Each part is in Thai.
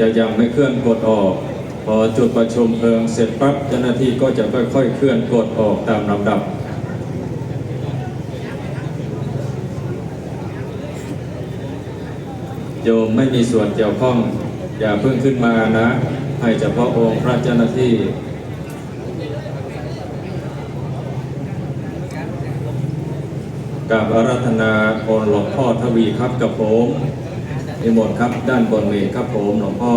จะยังไม่เคลื่อนกดออก พอจุดประชุมเพลิงเสร็จปั๊บเจ้าหน้าที่ก็จะค่อยๆเคลื่อนกดออกตามลำดับโยมไม่มีส่วนเกี่ยวข้อง อย่าเพิ่งขึ้นมานะ ให้เฉพาะองค์พระเจ้าหน้าที่กับอารัธนาองค์หลวงพ่อทวีครับกับผม นิมนต์ครับ ด้านบนเมฆครับผมหลวงพ่อ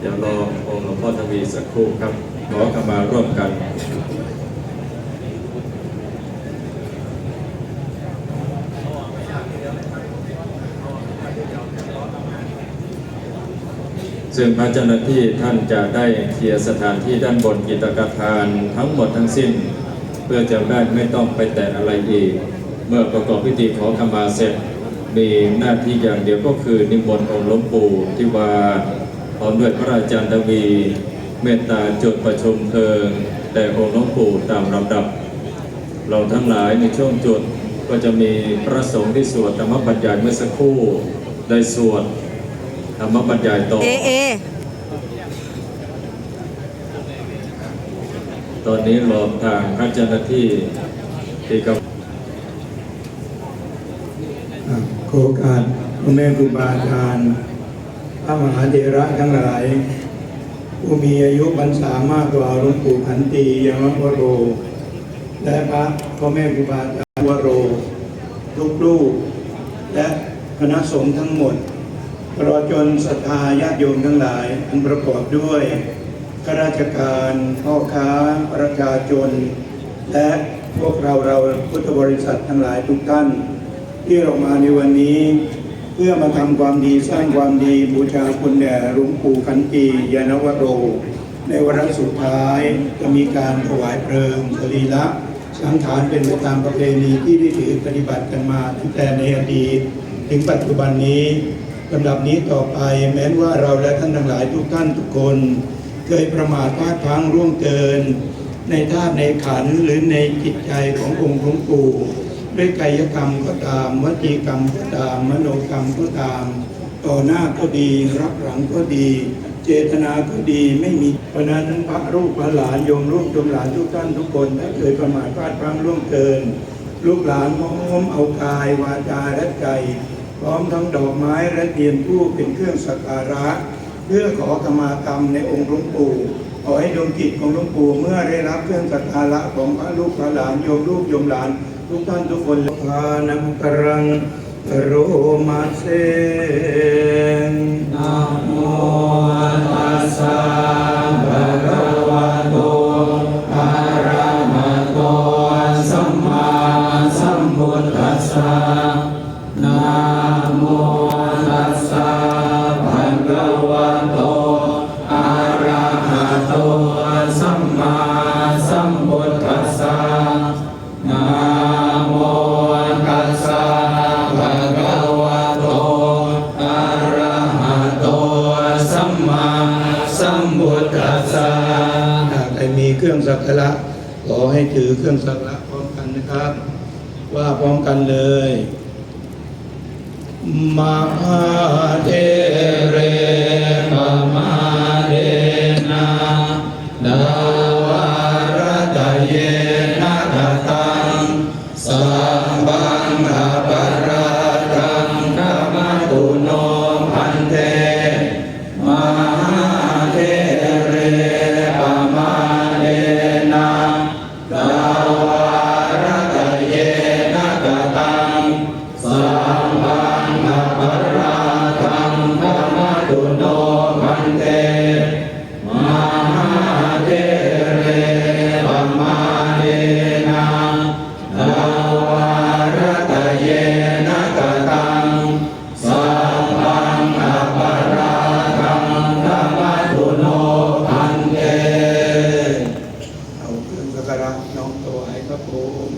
เดี๋ยวรอองค์หลวงพ่อทวีสักครู่ครับขอขมาร่วมกัน ซึ่งพระเจ้าหน้าที่ท่านจะได้เคลียร์สถานที่ด้านบนกิตกทานทั้งหมดทั้งสิ้น เพื่อจะได้ไม่ต้องไปแตะอะไรอีก เมื่อประกอบพิธีขอขมาเสร็จ มีหน้าที่อย่างเดียวก็คือนิมนต์องค์หลวงปู่ที่ว่าพร้อมด้วยพระอาจารย์ทวีเมตตาจุดประชุมเพลิง แต่องค์หลวงปู่ตามลำดับ เราทั้งหลายในช่วงจุดก็จะมีพระสงฆ์ที่สวดธรรมบัญญัติเมื่อสักครู่ได้สวด ธรรมบัญญัติต่อ เอเอตอนนี้รอทางพระเจ้าหน้าที่ที่กำอะขอโอกาสพ่อแม่ครูบาอาจารย์พระมหาเถระทั้งหลาย ผู้มีอายุพรรษามากกว่าหลวงปู่ขันตียมวโร และพระพ่อแม่ครูบาอาจารย์วโรทุกลูกและคณะสงฆ์ทั้งหมด ตลอดจนศรัทธาญาติโยมทั้งหลายอันประกอบด้วยข้าราชการพ่อค้าประชาชน และพวกเราเราพุทธบริษัททั้งหลายทุกท่าน ที่เรามาในวันนี้ เพื่อมาทำความดีสร้างความดีบูชาคุณแด่หลวงปู่ขันตียานวโร ในวาระสุดท้ายจะมีการถวายเพลิงสรีระสังขารเป็นไปตามประเพณีที่ได้ถือปฏิบัติกันมาตั้งแต่ในอดีตถึงปัจจุบันนี้ ลำดับนี้ต่อไปแม้ว่าเราและท่านทั้งหลายทุกท่านทุกคน เคยประมาทพลาดพลั้งร่วงเกิน ในธาตุในขันหรือในจิตใจขององค์หลวงปู่ด้วยกายกรรมก็ตาม วจีกรรมก็ตาม มโนกรรมก็ตาม ต่อหน้าก็ดี รับหลังก็ดี เจตนาก็ดีไม่มีเพราะนั้นพระลูกพระหลานโยมลูกโยมหลานทุกท่านทุกคนถ้าเคยประมาทพลาดพลั้งร่วงเกิน ลูกหลานพร้อมเอากายวาจาและใจ ร้อมทั้งดอกไม้และเทียนผู้เป็นเครื่องสักการะ เพื่อขอขมากรรมในองค์หลวงปู่ขอให้ดวงจิตของหลวงปู่เมื่อได้รับเครื่องสักการะของพระลูกพระหลานโยมลูกโยมหลาน ทุกท่านทุกคนทานังกรังโรมาเซนนะโมตัสสะภะคะวะโตอะระหะโตสัมมาสัมพุทธัสสะนะ กกระขอให้ถือเครื่องสักระพร้อมกันนะครับ ว่าพร้อมกันเลยมหาเทเรปมาเดนะดาวารตเยนะตังสัมบังา ธรรมตุโนพันเตเอาเครื่องสักการะน้อมถวายครับผม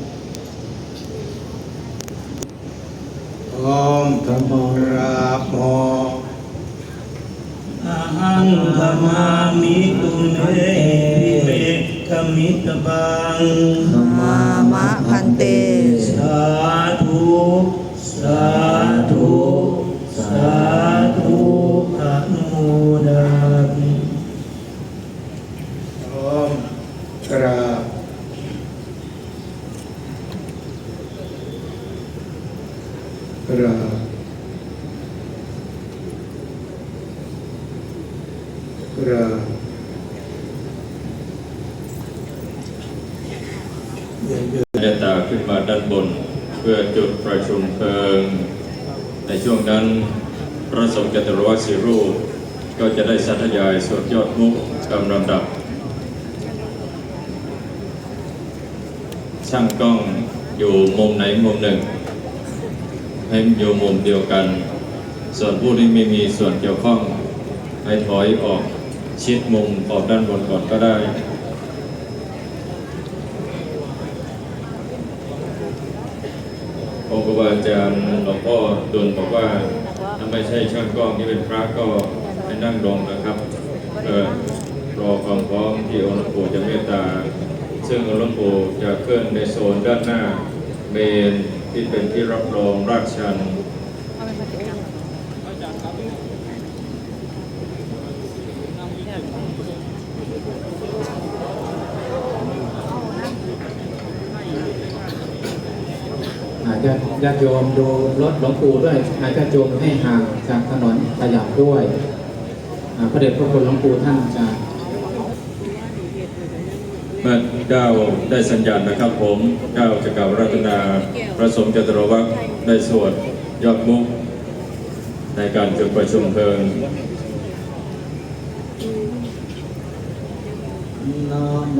พร้อมธรรมราบหมออาหังธรรมามิตุเมเมขมิตบังมามะพันเต สาธุสาธุสาธุอนุโมดามิพร้อมกราบกราบกราบเย็น เมตตา ขึ้นมาด้านบน เพื่อจุดประชุมเพลิง ในช่วงนั้นพระสงฆ์จตุรวัตรสีรูปก็จะได้สัทยายสวดยอดมุกตามลำดับ ช่างกล้องอยู่มุมไหนมุมหนึ่ง ให้อยู่มุมเดียวกัน ส่วนผู้ที่ไม่มีส่วนเกี่ยวข้องให้ถอยออกชิดมุมออกด้านบนก่อนก็ได้ องค์ครู บาอาจารย์หลวงพ่อดนบอกว่าถ้าไม่ใช่ช่างกล้องที่เป็นพระก็ให้นั่งลงนะครับรอความพร้อมที่องค์หลวงปู่จะเมตตา ซึ่งองค์หลวงปู่จะเคลื่อนในโซนด้านหน้าเมนที่เป็นที่รับรองราชชัน อาจจะ ญาติโยมดูรถหลวงปู่ด้วยอาจจะโยมให้ห่างจากถนนขยับด้วยพระเดชพระคุณหลวงปู่ท่านจะเมื่อเจ้าได้สัญญาณนะครับผมเจ้าจะกล่าวรัตนาพระสงฆ์จตรวัตรได้สวดยอดมุก ในการจุดประชุมเพลิง นะโ